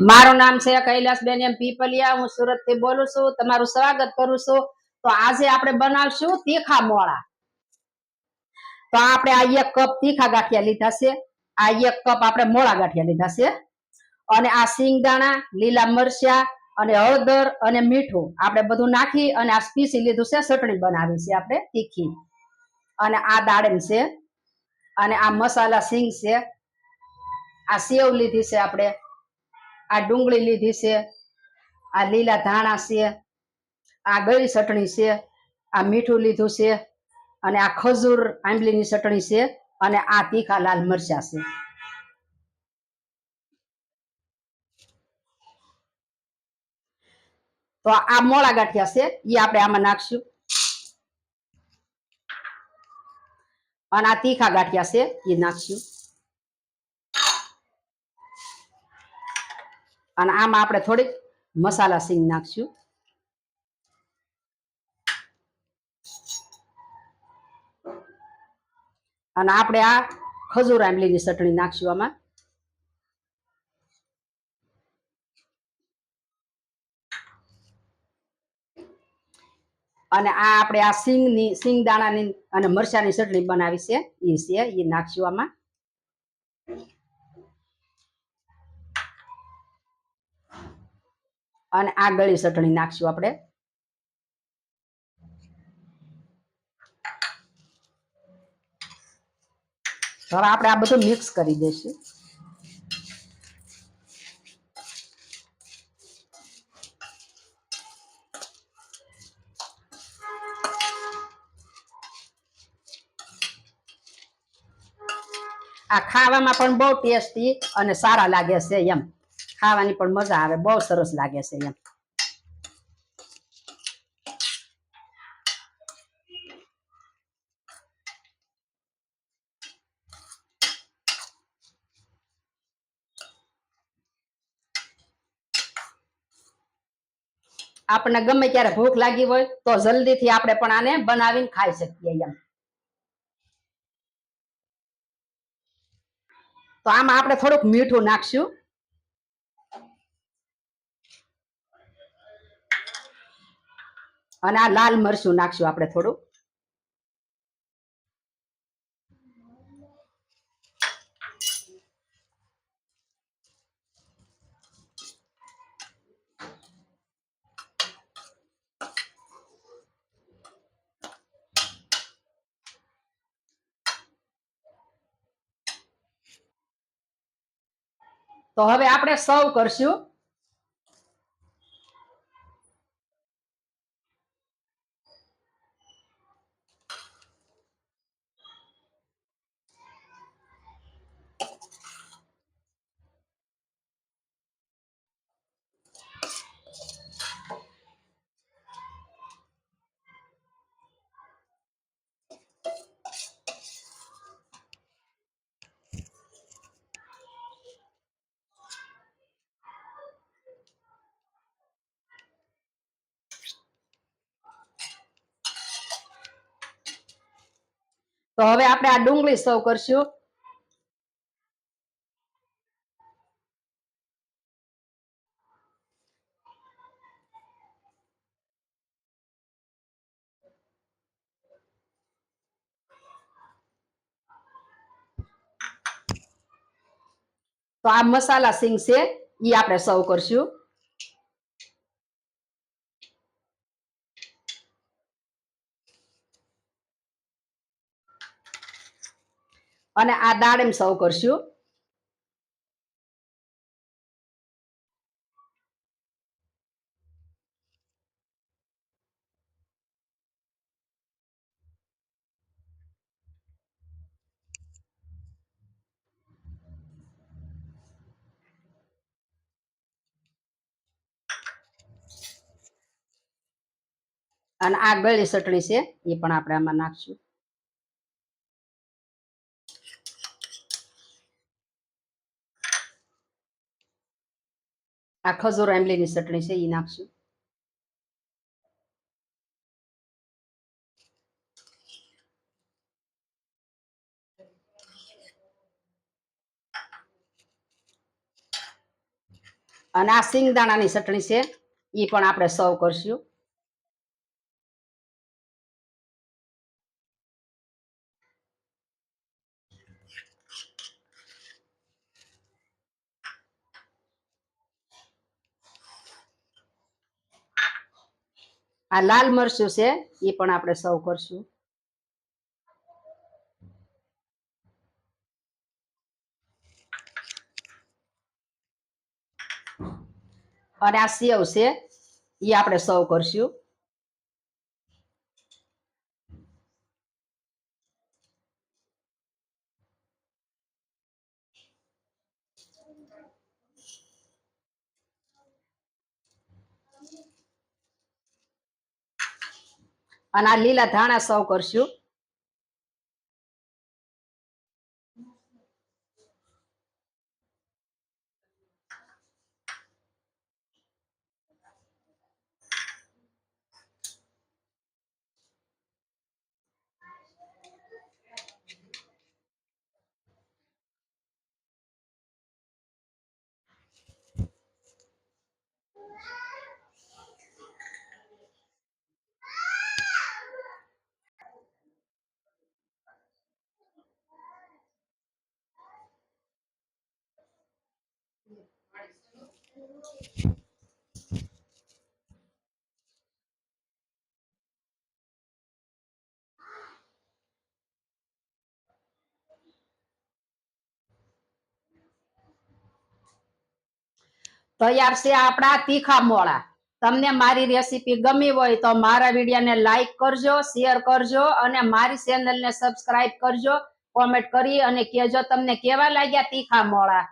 મારું નામ છે કૈલાસબેન, એમ પીપલિયા. હું સુરતથી બોલું છું. તમારું સ્વાગત કરું છું. તો આજે આપણે બનાવશું તીખા મોળા. તો આપણે આ એક કપ તીખા ગાંઠિયા લીધા છે. આ એક કપ આપણે મોળા ગાંઠિયા લીધા છે. અને આ સિંગદાણા, લીલા મરચા અને હળદર અને મીઠું આપણે બધું નાખી અને આ પીસી લીધું છે, ચટણી બનાવી છે આપણે તીખી. અને આ દાડમ છે. અને આ મસાલા સિંગ છે. આ સેવ લીધી છે આપણે. આ ડુંગળી લીધી છે. આ લીલા ધાણા છે. આ ગળી ચટણી છે. આ મીઠું લીધું છે. અને આ ખજૂર આંબલીની ચટણી છે. અને આ તીખા લાલ મરચા છે. તો આ મોળા ગાંઠિયા છે. એ આપણે આમાં નાખશું. અને આ તીખા ગાંઠિયા છે. એ નાખશું. અને આમાં આપણે થોડીક મસાલા સિંગ નાખશું. અને આપણે આ ખજૂર આંબલીની ચટણી નાખશું આમાં. અને આ આપણે આ સિંગની સિંગ દાણાની અને મરચાની ચટણી બનાવી છે. એ છે એ નાખશું આમાં. અને આ ગળી ચટણી નાખશું આપણે. હવે આપણે આ બધું મિક્સ કરી દઈશું. આ ખાવામાં પણ બહુ ટેસ્ટી અને સારા લાગે છે એમ. ખાવાની પણ મજા આવે, બહુ સરસ લાગે છે એમ. આપણને ગમે ત્યારે ભૂખ લાગી હોય તો જલ્દીથી આપણે પણ આને બનાવીને ખાઈ શકીએ એમ. તો આમાં આપણે થોડુંક મીઠું નાખશું. અને આ લાલ મરચું નાખશું આપણે થોડું. તો હવે આપણે સર્વ કરશું. તો હવે આપણે આ ડુંગળી સર્વ કરશું. તો આ મસાલા સિંગ છે, ઈ આપણે સર્વ કરશું. અને આ દાડમ સર્વ કરશું. અને આ ગળી ચટણી છે, એ પણ આપણે આમાં નાખશું. આ ખજૂર આંબલીની ચટણી છે એ નાખશું. અને આ સિંગદાણાની ચટણી છે એ પણ આપણે સર્વ કરશું. આ લાલ મરચું છે એ પણ આપણે સર્વ કરશું. અને આ સેવ છે એ આપણે સર્વ કરશું. અને આ લીલા ધાણા સૌ કરશું. તૈયાર છે આપણા તીખા મોળા. તમને મારી રેસીપી ગમી હોય તો મારા વિડીયોને લાઈક કરજો શેર કરજો અને મારી ચેનલને સબસ્ક્રાઇબ કરજો. કોમેન્ટ કરી અને કહેજો તમને કેવા લાગ્યા તીખા મોળા.